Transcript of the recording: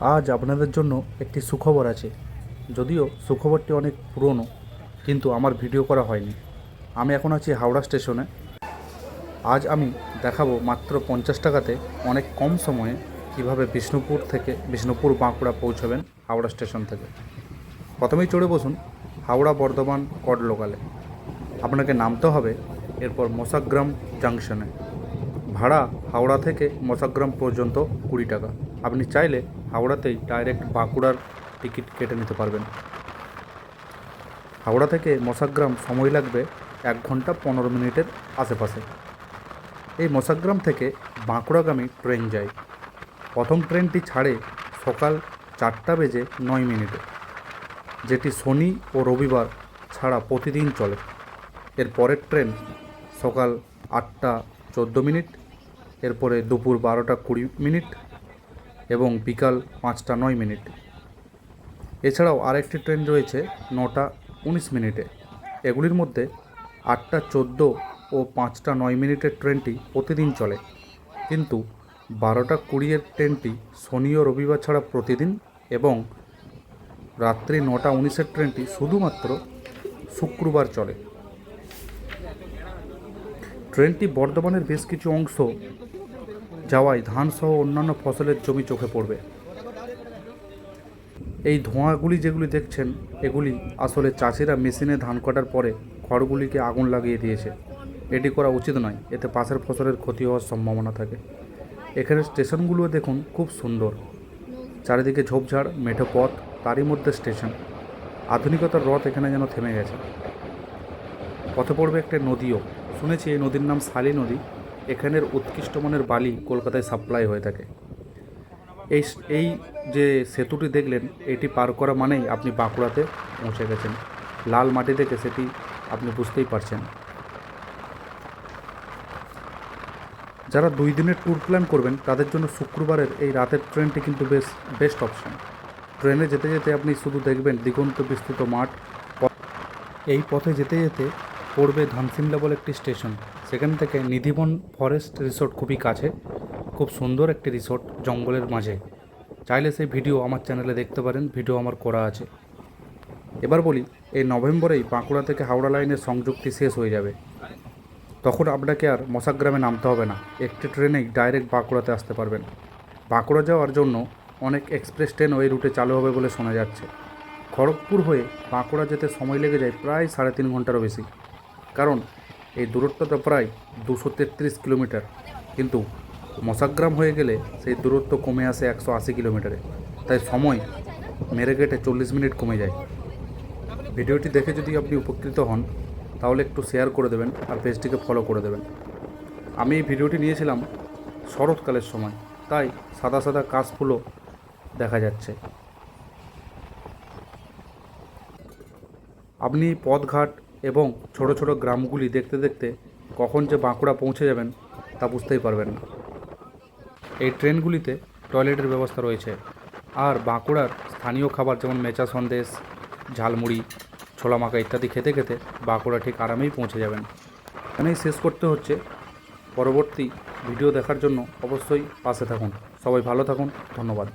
আজ আপনাদের জন্য একটি সুখবর আছে। যদিও সুখবরটি অনেক পুরনো, কিন্তু আমার ভিডিও করা হয়নি। আমি এখন আছি হাওড়া স্টেশনে। আজ আমি দেখাবো মাত্র পঞ্চাশ টাকাতে অনেক কম সময়ে কীভাবে বিষ্ণুপুর থেকে বিষ্ণুপুর বাঁকুড়া পৌঁছাবেন হাওড়া স্টেশন থেকে। প্রথমেই চড়ে বসুন হাওড়া বর্ধমান কড লোকালে আপনাকে নামতে হবে এরপর মোসাগ্রাম জাংশনে। ভাড়া হাওড়া থেকে মশাগ্রাম পর্যন্ত কুড়ি টাকা। আপনি চাইলে হাওড়াতেই ডাইরেক্ট বাঁকুড়ার টিকিট কেটে নিতে পারবেন। হাওড়া থেকে মশাগ্রাম সময় লাগবে এক ঘণ্টা পনেরো মিনিটের আশেপাশে। এই মশাগ্রাম থেকে বাঁকুড়াগামী ট্রেন যায়। প্রথম ট্রেনটি ছাড়ে সকাল চারটা বেজে নয় মিনিটে, যেটি শনি ও রবিবার ছাড়া প্রতিদিন চলে। এর পরের ট্রেন সকাল আটটা চোদ্দ মিনিট এরপরে দুপুর বারোটা কুড়ি মিনিট এবং বিকাল পাঁচটা নয় মিনিট। এছাড়াও আরেকটি ট্রেন রয়েছে নটা উনিশ মিনিটে। এগুলির মধ্যে আটটা চোদ্দ ও পাঁচটা নয় মিনিটের ট্রেনটি প্রতিদিন চলে। কিন্তু বারোটা কুড়িয়ের ট্রেনটি শনি ও রবিবার ছাড়া প্রতিদিন এবং রাত্রি নটা উনিশের ট্রেনটি শুধুমাত্র শুক্রবার চলে। ট্রেনটি বর্ধমানের বেশ কিছু অংশ যাওয়ায় ধানসহ অন্যান্য ফসলের জমি চোখে পড়বে। এই ধোঁয়াগুলি যেগুলি দেখছেন, এগুলি আসলে চাষিরা মেশিনে ধান কাটার পরে খড়গুলিকে আগুন লাগিয়ে দিয়েছে। এটি করা উচিত নয়, এতে পাশের ফসলের ক্ষতি হওয়ার সম্ভাবনা থাকে। এখানে স্টেশনগুলো দেখুন খুব সুন্দর। চারিদিকে ঝোপঝাড়, মেঠো পথ, তারই মধ্যে স্টেশন। আধুনিকতার রথ এখানে যেন থেমে গেছে। পথে পড়বে একটা নদীও। শুনেছি এই নদীর নাম শালি নদী। এখানের উৎকৃষ্ট মানের বালি কলকাতায় সাপ্লাই হয়ে থাকে। এই এই যে সেতুটি দেখলেন, এটি পার করা মানেই আপনি বাঁকুড়াতে পৌঁছে গেছেন। লাল মাটি দেখে সেটি আপনি বুঝতেই পারছেন। যারা দুই দিনের ট্যুর প্ল্যান করবেন, তাদের জন্য শুক্রবারের এই রাতের ট্রেনটি কিন্তু বেশ বেস্ট অপশন ট্রেনে যেতে যেতে আপনি শুধু দেখবেন দিগন্ত বিস্তৃত মাঠ এই পথে যেতে যেতে পড়বে ধানসিমলা বলে একটি স্টেশন সেখান থেকে নিধিবন ফরেস্ট রিসোর্ট খুবই কাছে, খুব সুন্দর একটি রিসোর্ট জঙ্গলের মাঝে। চাইলে সেই ভিডিও আমার চ্যানেলে দেখতে পারেন, ভিডিও আমার করা আছে। এবার বলি, এই নভেম্বরেই বাঁকুড়া থেকে হাওড়া লাইনের সংযুক্তি শেষ হয়ে যাবে। তখন আপনাকে আর মশাগ্রামে নামতে হবে না, একটি ট্রেনেই ডাইরেক্ট বাঁকুড়াতে আসতে পারবেন। বাঁকুড়া যাওয়ার জন্য অনেক এক্সপ্রেস ট্রেন ওই রুটে চালু হবে বলে শোনা যাচ্ছে। খড়গপুর হয়ে বাঁকুড়া যেতে সময় লেগে যায় প্রায় সাড়ে তিন ঘন্টারও বেশি। কারণ এই দূরত্বটা প্রায় দুশো তেত্রিশ কিলোমিটার। কিন্তু মশাগ্রাম হয়ে গেলে সেই দূরত্ব কমে আসে একশো আশি কিলোমিটারে। তাই সময় মেরে কেটে চল্লিশ মিনিট কমে যায়। ভিডিওটি দেখে যদি আপনি উপকৃত হন, তাহলে একটু শেয়ার করে দেবেন আর পেজটিকে ফলো করে দেবেন। আমি এই ভিডিওটি নিয়েছিলাম শরৎকালের সময়, তাই সাদা সাদা কাশফুলও দেখা যাচ্ছে। আপনি পথঘাট এবং ছোট ছোট গ্রামগুলি দেখতে দেখতে কখন যে বাঁকুড়া পৌঁছে যাবেন তা বুঝতেই পারবেন না। এই ট্রেনগুলিতে টয়লেটের ব্যবস্থা রয়েছে। আর বাঁকুড়ার স্থানীয় খাবার যেমন মেচা সন্দেশ, ঝালমুড়ি, ছোলা মাখা ইত্যাদি খেতে খেতে বাঁকুড়া ঠিক আরামেই পৌঁছে যাবেন। এখানেই শেষ করতে হচ্ছে। পরবর্তী ভিডিও দেখার জন্য অবশ্যই পাশে থাকুন। সবাই ভালো থাকুন। ধন্যবাদ।